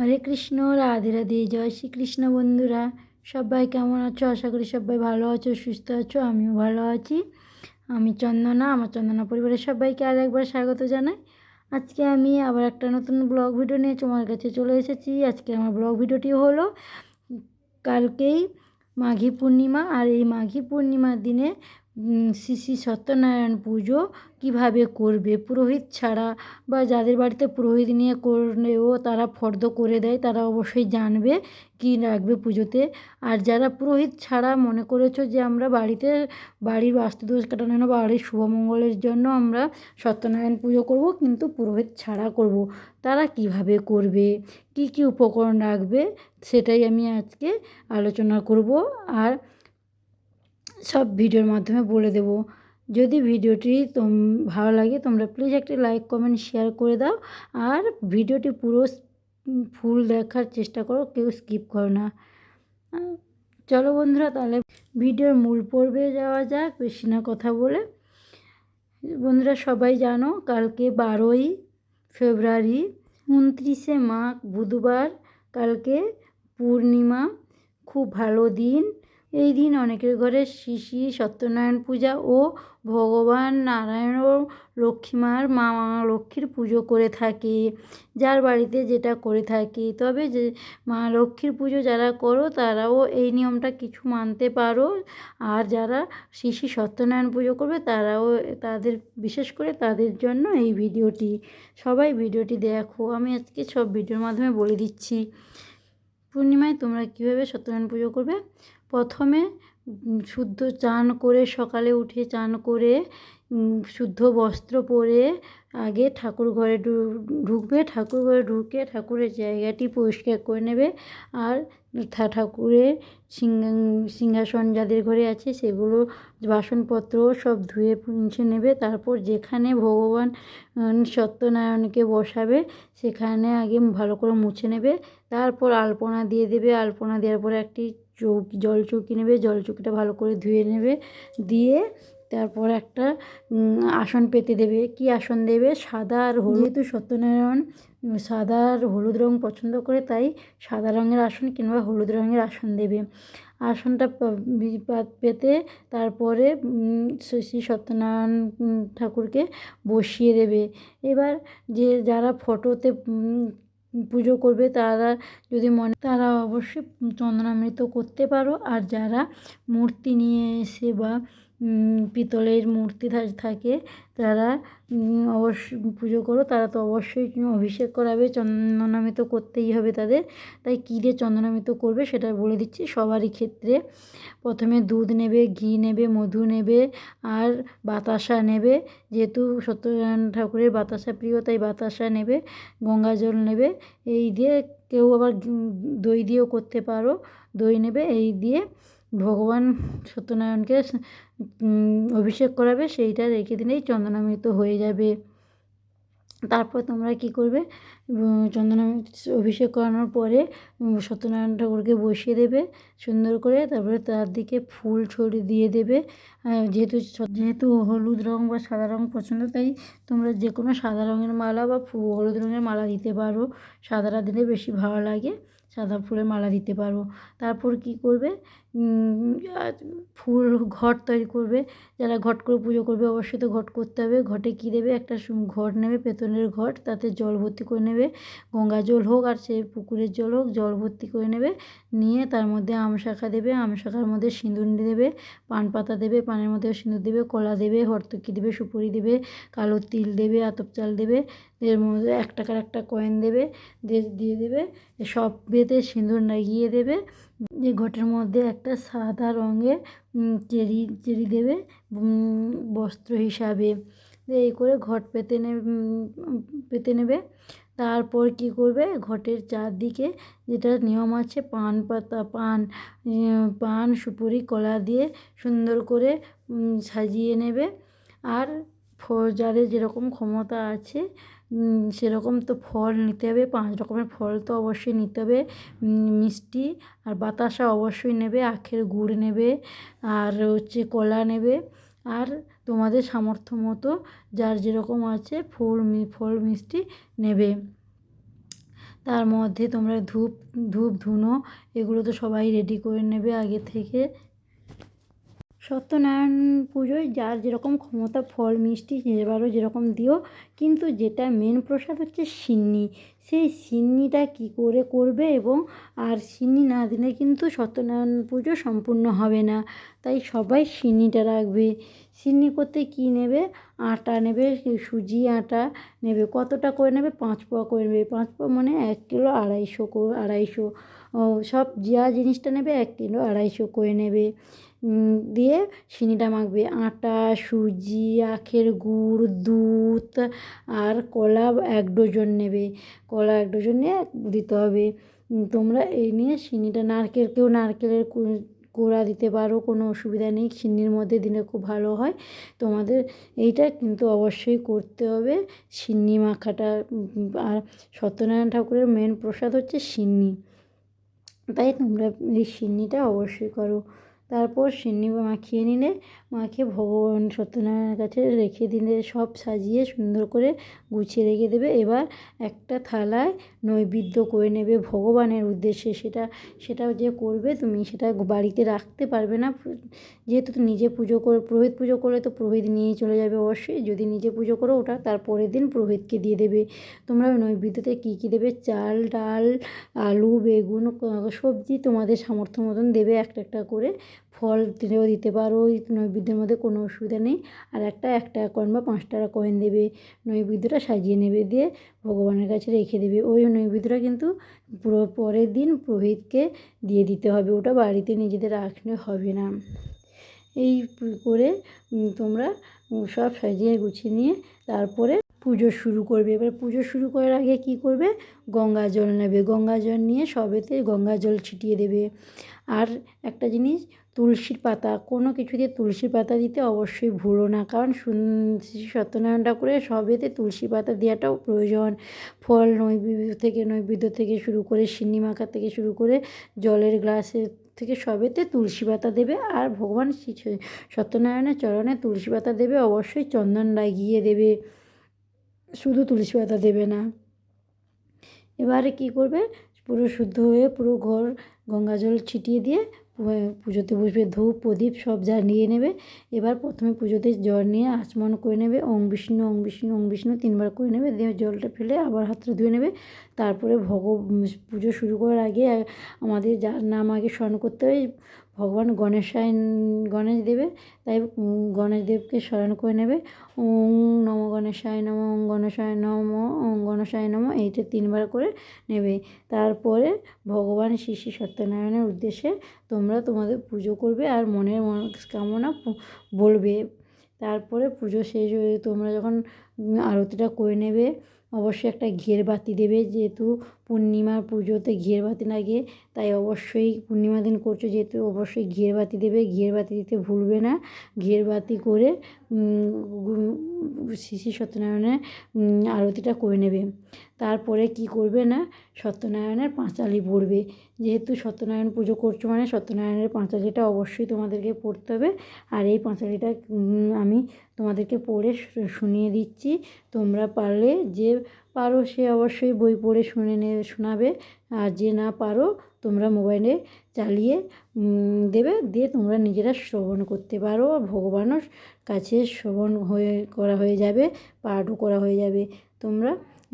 হরে কৃষ্ণ, রাধে রাধে, জয় শ্রীকৃষ্ণ বন্ধুরা। সবাই কেমন আছো? আশা করি সবাই ভালো আছো, সুস্থ আছো, আমিও ভালো আছি। আমি চন্দনা, আমার চন্দনা পরিবারের সবাইকে আর একবার স্বাগত জানাই। আজকে আমি আবার একটা নতুন ব্লগ ভিডিও নিয়ে তোমার কাছে চলে এসেছি। আজকে আমার ব্লগ ভিডিওটি হলো, কালকেই মাঘী পূর্ণিমা আর এই মাঘী পূর্ণিমার দিনে শ্রী শ্রী সত্যনারায়ণ পুজো কীভাবে করবে? পুরোহিত ছাড়া বা যাদের বাড়িতে পুরোহিত নিয়ে করলেও তারা ফর্দ করে দেয়, তারা অবশ্যই জানবে কী রাখবে পুজোতে। আর যারা পুরোহিত ছাড়া মনে করেছ যে আমরা বাড়িতে, বাড়ির বাস্তুদোষ কাটানো বাড়ির শুভমঙ্গলের জন্য আমরা সত্যনারায়ণ পুজো করব, কিন্তু পুরোহিত ছাড়া করব, তারা কীভাবে করবে? কি কি উপকরণ রাখবে সেটাই আমি আজকে আলোচনা করব। আর সব ভিডিওর মাধ্যমে বলে দেব। যদি ভিডিওটি তোম, ভালো লাগে তোমরা প্লিজ একটি লাইক কমেন্ট শেয়ার করে দাও। আর ভিডিওটি পুরো ফুল দেখার চেষ্টা করো, কেউ স্কিপ করো না। চলো বন্ধুরা তাহলে ভিডিওর মূল পর্বে যাওয়া যাক, বেশি না কথা বলে। বন্ধুরা সবাই জানো কালকে বারোই ফেব্রুয়ারি, উনত্রিশে মাঘ বুধবার, কালকে পূর্ণিমা। খুব ভালো দিন। এই দিন অনেকের ঘরে শ্রী সত্যনারায়ণ পূজা ও ভগবান নারায়ণ ও লক্ষ্মীমার মা লক্ষ্মীর পুজো করে থাকে। যার বাড়িতে যেটা করে থাকি, তবে যে মা লক্ষ্মীর পুজো যারা করো, তারাও এই নিয়মটা কিছু মানতে পারো। আর যারা শ্রী শ্রী সত্যনারায়ণ পুজো করবে, তারাও তাদের, বিশেষ করে তাদের জন্য এই ভিডিওটি। সবাই ভিডিওটি দেখো। আমি আজকে সব ভিডিওর মাধ্যমে বলে দিচ্ছি। পূর্ণিমায় তোমরা কীভাবে সত্যনারায়ণ পুজো করবে? প্রথমে শুদ্ধ চান করে সকালে উঠে চান করে শুদ্ধ বস্ত্র পরে আগে ঠাকুর ঘরে ঢুকবে। ঠাকুর ঘরে ঢুকে ঠাকুরের জায়গাটি পরিষ্কার করে নেবে। আর ঠাকুরের সিংহাসন যাদের ঘরে আছে সেগুলো বাসনপত্র সব ধুয়ে মুছে নেবে। তারপর যেখানে ভগবান সত্যনারায়ণকে বসাবে সেখানে আগে ভালো করে মুছে নেবে। তারপর আলপনা দিয়ে দেবে। আলপনা দেওয়ার পরে একটি চৌকি, জল চৌকি নেবে, জল চৌকিটা ভালো করে ধুয়ে নেবে, দিয়ে তারপর একটা আসন পেতে দেবে। কি আসন দেবে? সাদা আর হলুদ। সত্যনারায়ণ সাদা আর হলুদ রঙ পছন্দ করে, তাই সাদা রঙের আসন কিংবা হলুদ রঙের আসন দেবে। আসনটা পেতে তারপরে শ্রী সত্যনারায়ণ ঠাকুরকে বসিয়ে দেবে। এবার যে যারা ফটোতে পুজো করবে তারা যদি মনে তারা অবশ্যই চন্দনামৃত করতে পারো। আর যারা মূর্তি নিয়ে এসে বা পিতলের মূর্তি থাকে, তারা অবশ্যই পুজো করো, তারা তো অবশ্যই অভিষেক করাবে, চন্দনামিত করতেই হবে তাদের। তাই কী দিয়ে চন্দনামিত করবে সেটা বলে দিচ্ছি, সবারই ক্ষেত্রে। প্রথমে দুধ নেবে, ঘি নেবে, মধু নেবে, আর বাতাসা নেবে। যেহেতু সত্যনারায়ণ ঠাকুরের বাতাসা প্রিয়, তাই বাতাসা নেবে, গঙ্গা জল নেবে। এই দিয়ে কেউ আবার দই দিয়েও করতে পারো, দই নেবে, এই দিয়ে ভগবান সত্যনারায়ণকে অভিষেক করাবে, সেইটা রেখে দিলেই চন্দনামৃত হয়ে যাবে। তারপর তোমরা কি করবে? চন্দনামৃত অভিষেক করানোর পরে সত্যনারায়ণ ঠাকুরকে বসিয়ে দেবে সুন্দর করে, তারপরে তার দিকে ফুল ছড়িয়ে দিয়ে দেবে। যেহেতু যেহেতু হলুদ রঙ বা সাদা রঙ পছন্দ, তাই তোমরা যে কোনো সাদা রঙের মালা বা হলুদ রঙের মালা দিতে পারো। সাদাটা দিলে বেশি ভালো লাগে। সাদা ফুলের মালা দিতে পারো। তারপর কি করবে? ফুল ঘট তৈরি করবে। যারা ঘট করে পুজো করবে অবশ্যই তো ঘট করতে হবে। ঘটে কী দেবে? একটা ঘট নেবে পেতনের ঘট, তাতে জল ভর্তি করে নেবে। গঙ্গা জল হোক আর সে পুকুরের জল হোক, জল ভর্তি করে নেবে। নিয়ে তার মধ্যে আম শাখা দেবে। আম শাখার মধ্যে সিঁদুর দেবে। পান পাতা দেবে, পানের মধ্যে সিঁদুর দেবে, কলা দেবে, হরতকি দেবে, সুপুরি দেবে, কালো তিল দেবে, আতপ চাল দেবে। এর মধ্যে এক টাকার একটা কয়েন দেবে দিয়ে দেবে, সব বেঁধে সিঁদুর লাগিয়ে দেবে, যে ঘটের মধ্যে একটা সাদা রঙের চেরি চেরি দেবে বস্ত্র হিসাবে। এই করে ঘট পেতে নেবে পেতে নেবে। তারপর কি করবে? ঘটের চারদিকে যেটা নিয়ম আছে, পান পাতা, পান পান, সুপুরি, কলা দিয়ে সুন্দর করে সাজিয়ে নেবে। আর যাদের যেরকম ক্ষমতা আছে সেরকম তো ফল নিতে হবে। পাঁচ রকমের ফল তো অবশ্যই নিতে হবে। মিষ্টি আর বাতাসা অবশ্যই নেবে, আখের গুড় নেবে, আর হচ্ছে কলা নেবে। আর তোমাদের সামর্থ্য মতো যার যেরকম আছে ফুল ফল, মিষ্টি নেবে। তার মধ্যে তোমরা ধূপ ধূপ, ধুনো, এগুলো তো সবাই রেডি করে নেবে আগে থেকে। সত্যনারায়ণ পুজোয় যার যেরকম ক্ষমতা, ফল, মিষ্টি এবারও যেরকম দিও, কিন্তু যেটা মেন প্রসাদ হচ্ছে সিন্নি। সেই সিন্নিটা কী করে করবে এবং আর সিন্নি না দিলে কিন্তু সত্যনারায়ণ পুজো সম্পূর্ণ হবে না। তাই সবাই সিন্নিটা রাখবে। সিন্নি করতে কী নেবে? আটা নেবে, সুজি আটা নেবে। কতটা করে নেবে? পাঁচ পোয়া করে নেবে। পাঁচ পোয়া মানে এক কিলো আড়াইশো আড়াইশো। সব যা জিনিসটা নেবে এক কিলো আড়াইশো করে নেবে। দিয়ে সিনিটা মাখবে। আটা, সুজি, আখের গুড়, দুধ আর কলা এক ডজন নেবে। কলা এক ডজন নিয়ে দিতে হবে। তোমরা এই নিয়ে সিনিটা নারকেল, কেউ নারকেলের কোড়া দিতে পারো, কোনো অসুবিধা নেই। সিন্নির মধ্যে দিলে খুব ভালো হয়। তোমাদের এইটা কিন্তু অবশ্যই করতে হবে। সিন্নি মাখাটা আর সত্যনারায়ণ ঠাকুরের মেন প্রসাদ হচ্ছে সিন্নি তাই তোমরা এই সিন্নিটা অবশ্যই করো। তারপর সিন্নি মাখিয়ে নিলে, মাখিয়ে ভগবান সত্যনারায়ণের কাছে রেখে দিলে, সব সাজিয়ে সুন্দর করে গুছিয়ে রেখে দেবে। এবার একটা থালায় নৈবেদ্য করে নেবে ভগবানের উদ্দেশ্যে। সেটা, সেটাও যে করবে তুমি সেটা বাড়িতে রাখতে পারবে না। যেহেতু তুমি নিজে পুজো করে, পুরোহিত পুজো করলে তো পুরোহিত নিয়েই চলে যাবে অবশ্যই। যদি নিজে পুজো করো ওটা তার পরের দিন পুরোহিতকে দিয়ে দেবে। তোমরা নৈবেদ্যতে কী কী দেবে? চাল, ডাল, আলু, বেগুন সবজি তোমাদের সামর্থ্য মতন দেবে একটা একটা করে। ফল দিলেও দিতে পারো, নৈবেদ্যের মধ্যে কোনো অসুবিধা নেই। আর একটা, এক টাকা কয়েন বা পাঁচ টাকা কয়েন দেবে। নৈবেদ্যটা সাজিয়ে নেবে দিয়ে ভগবানের কাছে রেখে দেবে। ওই নৈবেদ্যটা কিন্তু পুরো পরের দিন পুরোহিতকে দিয়ে দিতে হবে। ওটা বাড়িতে নিজেদের রাখলে হবে না। এই করে তোমরা সব সাজিয়ে গুছিয়ে নিয়ে তারপরে পুজো শুরু করবে। এবার পুজো শুরু করার আগে কী করবে? গঙ্গা জল নেবে। গঙ্গা জল নিয়ে সবেতে গঙ্গা জল ছিটিয়ে দেবে। আর একটা জিনিস তুলসীর পাতা, কোনো কিছুতে তুলসীর পাতা দিতে অবশ্যই ভুলো না। কারণ শ্রী সত্যনারায়ণ ঠাকুরের সবেতে তুলসী পাতা দেওয়াটাও প্রয়োজন। ফল, নৈবেদ্য থেকে নৈবেদ্য থেকে শুরু করে সিন্নি মাখা থেকে শুরু করে জলের গ্লাসের থেকে সবেতে তুলসী পাতা দেবে। আর ভগবান শ্রী সত্যনারায়ণের চরণে তুলসী পাতা দেবে, অবশ্যই চন্দন লাগিয়ে দেবে। শুধু তুলসী পাতা দেবে না। এবারে কী করবে? পুরো শুদ্ধ হয়ে পুরো ঘর গঙ্গা জল ছিটিয়ে দিয়ে পুজোতে বসবে, ধূপ, প্রদীপ সব যা নিয়ে নেবে। এবার প্রথমে পুজোতে জল নিয়ে আচমন করে নেবে অং বিষ্ণু অং বিষ্ণু অং বিষ্ণু তিনবার করে নেবে, দিয়ে জলটা ফেলে আবার হাতটা ধুয়ে নেবে। তারপরে ভগ পুজো শুরু করার আগে আমাদের যার নাম আগে স্মরণ করতে হয় ভগবান গণেশায় গণেশ দেবে, তাই গণেশ দেবকে স্মরণ করে নেবে। ওং নম গণেশায় নম ওং গণেশায় নম ওং গণেশায় নম, এইটা তিনবার করে নেবে। তারপরে ভগবান শ্রী শ্রী সত্যনারায়ণের উদ্দেশ্যে তোমরা তোমাদের পুজো করবে আর মনের মনস্কামনা বলবে। তারপরে পুজো শেষ হয়ে তোমরা যখন আরতিটা করে নেবে অবশ্যই একটা ঘিয়ের বাতি দেবে। যেহেতু পূর্ণিমার পুজোতে ঘিয়ের বাতি লাগে, তাই অবশ্যই পূর্ণিমা দিন করছ যেহেতু অবশ্যই ঘিয়ের বাতি দেবে। ঘিয়ের বাতি দিতে ভুলবে না। ঘিয়ের বাতি করে শ্রী শ্রী সত্যনারায়ণের আরতিটা করে নেবে। তারপরে কি করবে না? সত্যনারায়ণের পাঁচালি পড়বে। যেহেতু সত্যনারায়ণ পুজো করছ মানে সত্যনারায়ণের পাঁচালিটা অবশ্যই তোমাদেরকে পড়তে হবে। আর এই পাঁচালিটা আমি তোমাদেরকে পড়ে শুনিয়ে দিচ্ছি। তোমরা পারলে যে পারো সে অবশ্যই বই পড়ে শুনে নে, শোনাবে। আর যে না পারো, তোমরা মোবাইলে চালিয়ে দেবে। দিয়ে তোমরা নিজেরা শ্রবণ করতে পারো। ভগবানও কাছে শ্রবণ হয়ে, করা হয়ে যাবে, পাঠও করা হয়ে যাবে। তোমরা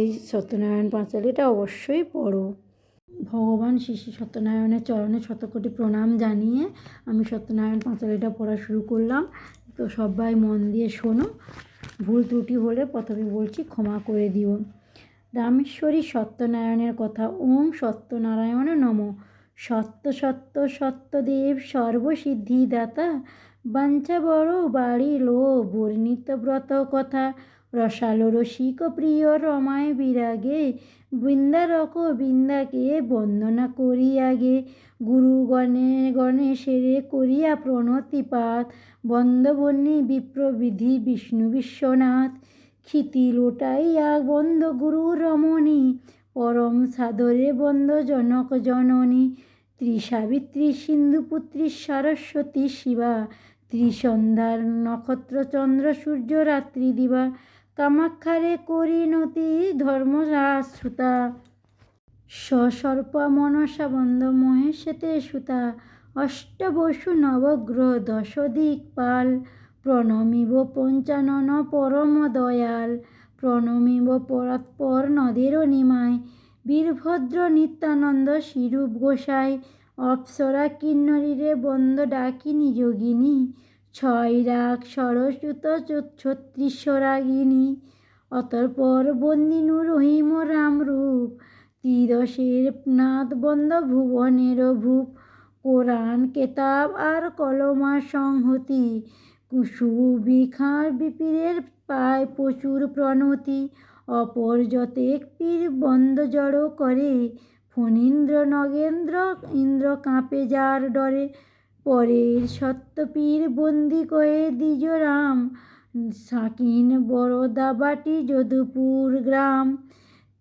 এই সত্যনারায়ণ পাঁচালিটা অবশ্যই পড়ো। ভগবান শ্রী সত্যনারায়ণের চরণে শতকোটি প্রণাম জানিয়ে আমি সত্যনারায়ণ পাঁচালিটা পড়া শুরু করলাম। তো সবাই মন দিয়ে শোনো। ভুল ত্রুটি হলে প্রথমে বলছি ক্ষমা করে দিও। রামেশ্বরী সত্যনারায়ণের কথা, ওম সত্যনারায়ণ নম। সত্য সত্য, সত্যদেব, সর্বসিদ্ধিদাতা বাঞ্ছা বড় বাড়ি লো বর্ণিত ব্রত কথা রসালো রসিক প্রিয় রমায় বিরাগে, বৃন্দারক বৃন্দাকে বন্দনা করি আগে গুরু গণে গণেশেরে করিয়া প্রণতিপাত বন্দবন্যী বিপ্রবিধি বিষ্ণু বিশ্বনাথ। ক্ষিতি লোটাইয়া বন্ধ গুরু রমণী, পরম সাদরে বন্ধ জনক জননী। ত্রিসাবিত্রী সিন্ধুপুত্রী সরস্বতী শিবা, ত্রিসন্ধ্যার নক্ষত্র চন্দ্র সূর্য রাত্রি দিবা। কামাক্ষারে করি নতি ধর্মরাশ্রুতা সসর্পা মনসা বন্দ মহেশেতে সুতা। অষ্টবসু নবগ্রহ দশ দিকপাল প্রণমিব পঞ্চানন পরম দয়াল। প্রণমিব পরাৎপর নদের নিমায় বীরভদ্র নিত্যানন্দ শিরূপ গোসাই। অপ্সরা কিন্নরীরে বন্দ ডাকিনী যোগিনী। ছয় রাগ সরস্বত ছত্রিশ রাগিনী, অতঃপর বন্দিনু রহিম রামরূপ ত্রিদশের নাথ বন্দ ভুবনের ভূপ কোরআন কেতাব আর কলমা সংহতি, কুসুবিখার বিপিরের পায় প্রচুর প্রণতি, অপর যতেক পীর বন্ধ জড়ো করে, ফণীন্দ্র নগেন্দ্র ইন্দ্র কাঁপে যার ডরে পরের সত্যপীর বন্দি কয়ে দ্বিজ রাম। সাকিন বরদাবাটি যদুপুর গ্রাম।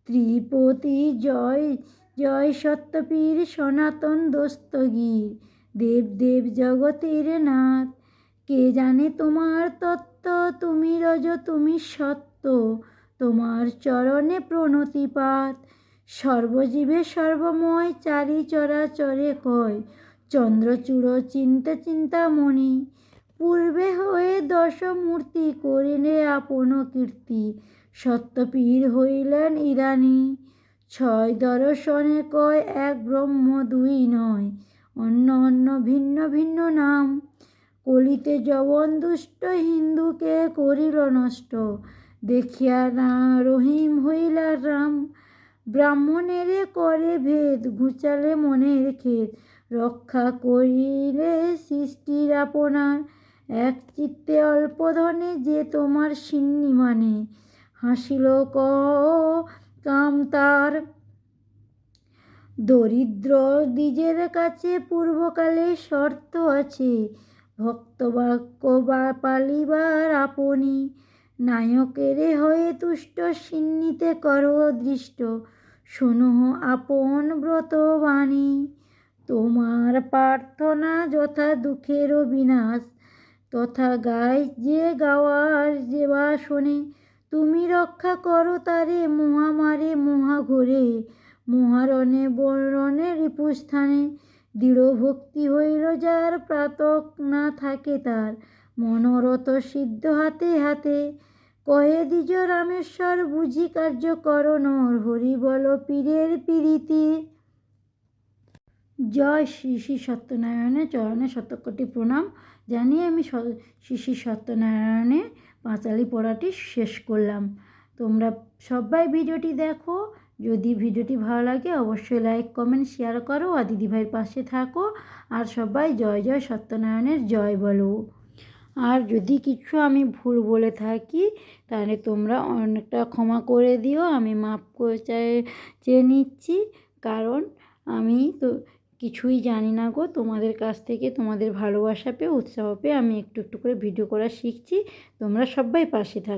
ত্রিপতি জয় জয় সত্যপীর সনাতন দোস্তগীর। দেব দেব জগতের নাথ। কে জানে তোমার তত্ত্ব, তুমি রজ, তুমি সত্য। তোমার চরণে প্রণতিপাত। সর্বজীবে সর্বময় চারি চরাচরে কয়। চন্দ্রচূড় চিন্তা চিন্তামণি, পূর্বে হয়ে দশমূর্তি করিলে আপন কীর্তি, সত্যপীর হইলেন ইরানী। ছয় দর্শনে কয় এক ব্রহ্ম, দুই নয়, অন্য অন্য ভিন্ন ভিন্ন নাম। কলিতে জবন দুষ্ট, হিন্দুকে করিল নষ্ট, দেখিয়া না রহিম হইলা রাম। ব্রাহ্মণেরে করে ভেদ, ঘুচালে মনের খেদ রক্ষা করিলে সৃষ্টির আপনার। এক চিত্তে অল্প ধনে যে তোমার সিন্নি মানে। হাসিল ক কাম তার। দরিদ্র দ্বিজের কাছে পূর্বকালে শর্ত আছে। ভক্তবাক্য বা পালিবার আপনি। নায়কেরে হয়ে তুষ্ট সিন্নিতে কর দৃষ্ট। শোনো আপন ব্রত বাণী তোমার প্রার্থনা যথা দুঃখের বিনাশ তথা গায় যে গাওয়ার যে বা শোনে তুমি রক্ষা করো তারে মহামারে মহাঘোরে, মহারণে বরণে রিপুস্থানে দৃঢ় ভক্তি হইল যার প্রাতক না থাকে তার, মনোরথ সিদ্ধ হাতে হাতে, কহে দ্বিজ রামেশ্বর বুঝি কার্য করণ হরি বল পীরের পীড়িতি জয় শ্রী শ্রী সত্যনারায়ণের চরণে শতকোটি প্রণাম। জানিয়ে আমি শ্রী শ্রী সত্যনারায়ণে পাঁচালি পড়াটি শেষ করলাম। তোমরা সবাই ভিডিওটি দেখো। যদি ভিডিওটি ভালো লাগে, অবশ্যই লাইক কমেন্ট শেয়ার করো আর দিদিভাইয়ের পাশে থাকো। আর সবাই জয় জয় সত্যনারায়ণের জয় বলো। আর যদি কিছু আমি ভুল বলে থাকি, তাহলে তোমরা অনেকটা ক্ষমা করে দিও। আমি মাপ করে চেয়ে নিচ্ছি। কারণ আমি তো কিছুই জানি না গো। তোমাদের কাছ থেকে, তোমাদের ভালোবাসা পেয়ে, উৎসাহ পেয়ে আমি একটু একটু করে ভিডিও করা শিখছি। তোমরা সবাই পাশে থাকো।